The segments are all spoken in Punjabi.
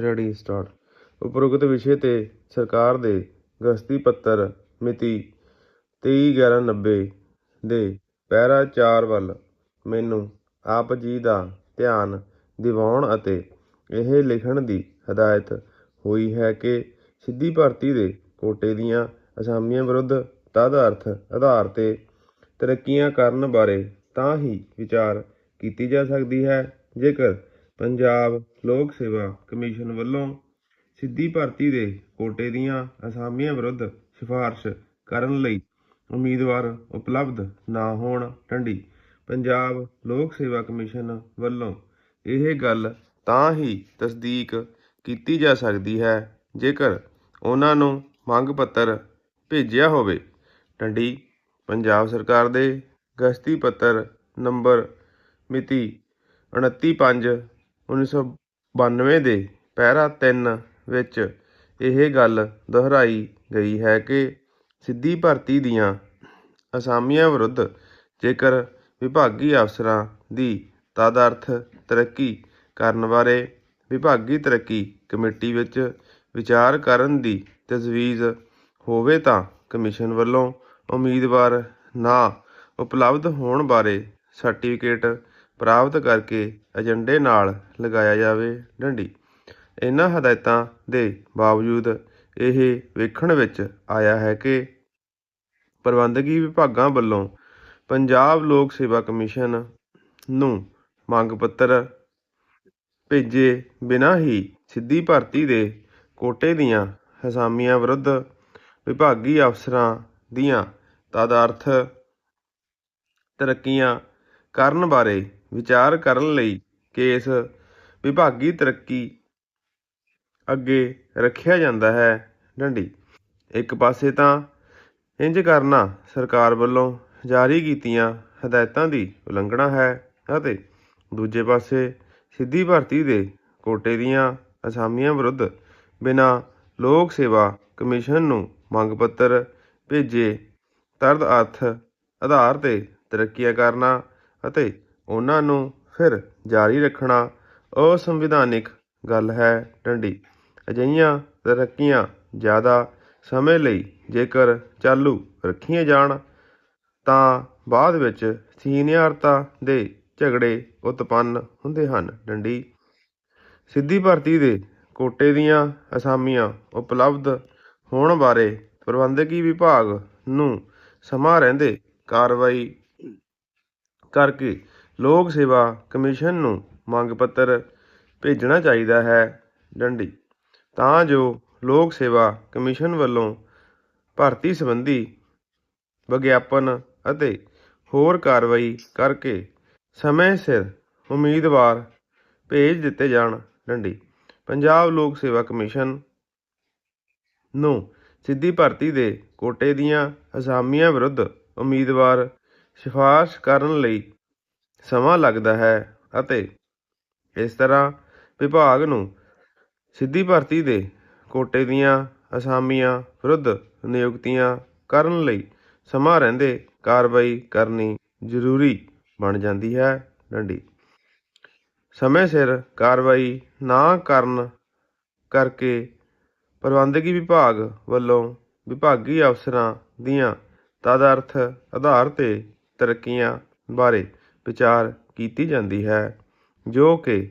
Ready start. ਉਪਰੋਕਤ ਵਿਸ਼ੇ ਤੇ ਸਰਕਾਰ ਦੇ ਗਸਤੀ ਪੱਤਰ ਮਿਤੀ 23/11/90 ਦੇ ਪੈਰਾ 4 ਵੱਲ ਮੈਨੂੰ ਆਪ ਜੀ ਦਾ ਧਿਆਨ ਦਿਵਾਉਣ ਅਤੇ ਇਹ ਲਿਖਣ ਦੀ ਹਦਾਇਤ ਹੋਈ ਹੈ ਕਿ ਸਿੱਧੀ ਭਰਤੀ ਦੇ ਕੋਟੇ ਦੀਆਂ ਅਸਾਮੀਆਂ ਵਿਰੁੱਧ ਤਦ-ਅਰਥ ਆਧਾਰ ਤੇ ਤਰੱਕੀਆਂ ਕਰਨ ਬਾਰੇ ਤਾਂ ਹੀ ਵਿਚਾਰ ਕੀਤੀ ਜਾ ਸਕਦੀ ਹੈ, ਜੇਕਰ ਪੰਜਾਬ ਲੋਕ ਸੇਵਾ ਕਮਿਸ਼ਨ ਵੱਲੋਂ ਸਿੱਧੀ ਭਰਤੀ ਦੇ ਕੋਟੇ ਦੀਆਂ ਅਸਾਮੀਆਂ ਵਿਰੁੱਧ ਸਿਫਾਰਸ਼ ਕਰਨ ਲਈ ਉਮੀਦਵਾਰ ਉਪਲਬਧ ਨਾ ਹੋਣ ਟੰਡੀ। ਪੰਜਾਬ ਲੋਕ ਸੇਵਾ ਕਮਿਸ਼ਨ ਵੱਲੋਂ ਇਹ ਗੱਲ ਤਾਂ ਹੀ ਤਸਦੀਕ ਕੀਤੀ ਜਾ ਸਕਦੀ ਹੈ ਜੇਕਰ ਉਹਨਾਂ ਨੂੰ ਮੰਗ ਪੱਤਰ ਭੇਜਿਆ ਹੋਵੇ। ਟੰਡੀ, ਪੰਜਾਬ ਸਰਕਾਰ ਦੇ ਗਸਤੀ ਪੱਤਰ ਨੰਬਰ ਮਿਤੀ 29/5/1992 ਦੇ ਪੈਰਾ 3 ਵਿੱਚ ਇਹ ਗੱਲ ਦੁਹਰਾਈ ਗਈ ਹੈ ਕਿ ਸਿੱਧੀ ਭਰਤੀ ਦੀਆਂ ਅਸਾਮੀਆਂ ਵਿਰੁੱਧ ਜੇਕਰ ਵਿਭਾਗੀ ਅਫਸਰਾਂ ਦੀ ਤਦਅਰਥ ਤਰੱਕੀ ਕਰਨ ਬਾਰੇ ਵਿਭਾਗੀ ਤਰੱਕੀ ਕਮੇਟੀ ਵਿੱਚ ਵਿਚਾਰ ਕਰਨ ਦੀ ਤਜਵੀਜ਼ ਹੋਵੇ ਤਾਂ ਕਮਿਸ਼ਨ ਵੱਲੋਂ ਉਮੀਦਵਾਰ ਨਾ ਉਪਲਬਧ ਹੋਣ ਬਾਰੇ ਸਰਟੀਫਿਕੇਟ ਪ੍ਰਾਪਤ ਕਰਕੇ ਏਜੰਡੇ ਨਾਲ ਲਗਾਇਆ ਜਾਵੇ ਡੰਡੀ। ਇਹਨਾਂ ਹਦਾਇਤਾਂ ਦੇ ਬਾਵਜੂਦ ਇਹ ਵੇਖਣ ਵਿੱਚ ਆਇਆ ਹੈ ਕਿ ਪ੍ਰਬੰਧਕੀ ਵਿਭਾਗਾਂ ਵੱਲੋਂ ਪੰਜਾਬ ਲੋਕ ਸੇਵਾ ਕਮਿਸ਼ਨ ਨੂੰ ਮੰਗ ਪੱਤਰ ਭੇਜੇ ਬਿਨਾਂ ਹੀ ਸਿੱਧੀ ਭਰਤੀ ਦੇ ਕੋਟੇ ਦੀਆਂ ਹਸਾਮੀਆਂ ਵਿਰੁੱਧ ਵਿਭਾਗੀ ਅਫਸਰਾਂ ਦੀਆਂ ਤਦਅਰਥ ਤਰੱਕੀਆਂ ਕਰਨ ਬਾਰੇ ਵਿਚਾਰ ਕਰਨ ਲਈ ਕੇਸ ਵਿਭਾਗੀ ਤਰੱਕੀ ਅੱਗੇ ਰੱਖਿਆ ਜਾਂਦਾ ਹੈ। ਡੰਡੀ, ਇੱਕ ਪਾਸੇ ਤਾਂ ਇੰਜ ਕਰਨਾ ਸਰਕਾਰ ਵੱਲੋਂ ਜਾਰੀ ਕੀਤੀਆਂ ਹਦਾਇਤਾਂ ਦੀ ਉਲੰਘਣਾ ਹੈ ਅਤੇ ਦੂਜੇ ਪਾਸੇ ਸਿੱਧੀ ਭਰਤੀ ਦੇ ਕੋਟੇ ਦੀਆਂ ਅਸਾਮੀਆਂ ਵਿਰੁੱਧ ਬਿਨਾਂ ਲੋਕ ਸੇਵਾ ਕਮਿਸ਼ਨ ਨੂੰ ਮੰਗ ਪੱਤਰ ਭੇਜੇ ਤਰਦ ਅਰਥ ਆਧਾਰ ਤੇ ਤਰੱਕੀਆਂ ਕਰਨਾ ਅਤੇ ਉਹਨਾਂ ਨੂੰ ਫਿਰ ਜਾਰੀ ਰੱਖਣਾ ਅਸੰਵਿਧਾਨਿਕ ਗੱਲ ਹੈ ਡੰਡੀ ਅਜਿਹੀਆਂ ਤਰੱਕੀਆਂ ਜ਼ਿਆਦਾ ਸਮੇਂ ਲਈ ਜੇਕਰ ਚਾਲੂ ਰੱਖੀਆਂ ਜਾਣ, ਤਾਂ ਬਾਅਦ ਵਿੱਚ ਸੀਨੀਅਰਤਾ ਦੇ ਝਗੜੇ ਉਤਪੰਨ ਹੁੰਦੇ ਹਨ ਡੰਡੀ ਸਿੱਧੀ ਭਰਤੀ ਦੇ ਕੋਟੇ ਦੀਆਂ ਅਸਾਮੀਆਂ ਉਪਲਬਧ ਹੋਣ ਬਾਰੇ ਪ੍ਰਬੰਧਕੀ ਵਿਭਾਗ ਨੂੰ ਸਮਾਂ ਰਹਿੰਦੇ ਕਾਰਵਾਈ ਕਰਕੇ ਲੋਕ ਸੇਵਾ ਕਮਿਸ਼ਨ ਨੂੰ ਮੰਗ ਪੱਤਰ ਭੇਜਣਾ ਚਾਹੀਦਾ ਹੈ। ਡੰਡੀ। ਤਾਂ ਜੋ ਲੋਕ ਸੇਵਾ ਕਮਿਸ਼ਨ ਵੱਲੋਂ ਭਰਤੀ ਸੰਬੰਧੀ ਵਿਗਿਆਪਨ ਅਤੇ ਹੋਰ ਕਾਰਵਾਈ ਕਰਕੇ ਸਮੇਂ ਸਿਰ ਉਮੀਦਵਾਰ ਭੇਜ ਦਿੱਤੇ ਜਾਣ। ਡੰਡੀ। ਪੰਜਾਬ ਲੋਕ ਸੇਵਾ ਕਮਿਸ਼ਨ ਨੂੰ ਸਿੱਧੀ ਭਰਤੀ ਦੇ ਕੋਟੇ ਦੀਆਂ ਅਸਾਮੀਆਂ ਵਿਰੁੱਧ ਉਮੀਦਵਾਰ ਸਿਫਾਰਸ਼ ਕਰਨ ਲਈ ਸਮਾਂ ਲੱਗਦਾ ਹੈ ਅਤੇ ਇਸ ਤਰ੍ਹਾਂ ਵਿਭਾਗ ਨੂੰ ਸਿੱਧੀ ਭਰਤੀ ਦੇ ਕੋਟੇ ਦੀਆਂ ਅਸਾਮੀਆਂ ਵਿਰੁੱਧ ਨਿਯੁਕਤੀਆਂ ਕਰਨ ਲਈ ਸਮਾਂ ਰਹਿੰਦੇ ਕਾਰਵਾਈ ਕਰਨੀ ਜ਼ਰੂਰੀ ਬਣ ਜਾਂਦੀ ਹੈ। ਡੰਡੀ। ਸਮੇਂ ਸਿਰ ਕਾਰਵਾਈ ਨਾ ਕਰਨ ਕਰਕੇ ਪ੍ਰਬੰਧਕੀ ਵਿਭਾਗ ਵੱਲੋਂ ਵਿਭਾਗੀ ਅਫਸਰਾਂ ਦੀਆਂ ਤਦਅਰਥ ਆਧਾਰ ਤੇ ਤਰੱਕੀਆਂ ਬਾਰੇ ਵਿਚਾਰ ਕੀਤੀ ਜਾਂਦੀ ਹੈ, ਜੋ ਕਿ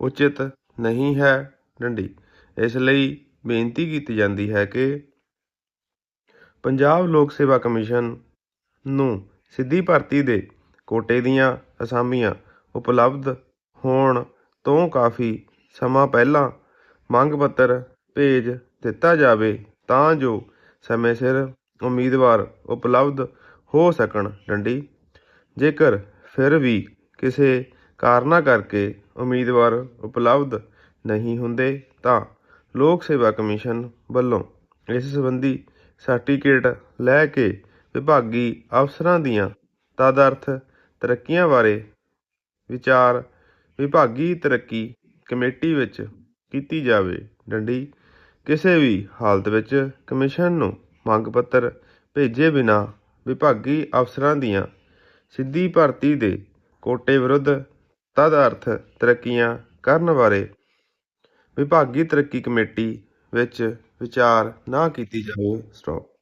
ਉਚਿਤ ਨਹੀਂ ਹੈ ਡੰਡੀ। ਇਸ ਲਈ ਬੇਨਤੀ ਕੀਤੀ ਜਾਂਦੀ ਹੈ ਕਿ ਪੰਜਾਬ ਲੋਕ ਸੇਵਾ ਕਮਿਸ਼ਨ ਨੂੰ ਸਿੱਧੀ ਭਰਤੀ ਦੇ ਕੋਟੇ ਦੀਆਂ ਅਸਾਮੀਆਂ ਉਪਲਬਧ ਹੋਣ ਤੋਂ ਕਾਫੀ ਸਮਾਂ ਪਹਿਲਾਂ ਮੰਗ ਪੱਤਰ ਭੇਜ ਦਿੱਤਾ ਜਾਵੇ, ਤਾਂ ਜੋ ਸਮੇਂ ਸਿਰ ਉਮੀਦਵਾਰ ਉਪਲਬਧ ਹੋ ਸਕਣ। ਡੰਡੀ, ਜੇਕਰ ਫਿਰ ਵੀ ਕਿਸੇ ਕਾਰਨਾਂ ਕਰਕੇ ਉਮੀਦਵਾਰ ਉਪਲਬਧ ਨਹੀਂ ਹੁੰਦੇ ਤਾਂ ਲੋਕ ਸੇਵਾ ਕਮਿਸ਼ਨ ਵੱਲੋਂ ਇਸ ਸੰਬੰਧੀ ਸਰਟੀਫਿਕੇਟ ਲੈ ਕੇ ਵਿਭਾਗੀ ਅਫਸਰਾਂ ਦੀਆਂ ਤਦਅਰਥ ਤਰੱਕੀਆਂ ਬਾਰੇ ਵਿਚਾਰ ਵਿਭਾਗੀ ਤਰੱਕੀ ਕਮੇਟੀ ਵਿੱਚ ਕੀਤੀ ਜਾਵੇ। ਡੰਡੀ, ਕਿਸੇ ਵੀ ਹਾਲਤ ਵਿੱਚ ਕਮਿਸ਼ਨ ਨੂੰ ਮੰਗ ਪੱਤਰ ਭੇਜੇ ਬਿਨਾਂ ਵਿਭਾਗੀ ਅਫਸਰਾਂ ਦੀਆਂ ਸਿੱਧੀ ਭਰਤੀ ਦੇ ਕੋਟੇ ਵਿਰੁੱਧ ਤਦ ਅਰਥ ਤਰੱਕੀਆਂ ਕਰਨ ਬਾਰੇ ਵਿਭਾਗੀ ਤਰੱਕੀ ਕਮੇਟੀ ਵਿੱਚ ਵਿਚਾਰ ਨਾ ਕੀਤੀ ਜਾਵੇ। ਸਟਾਪ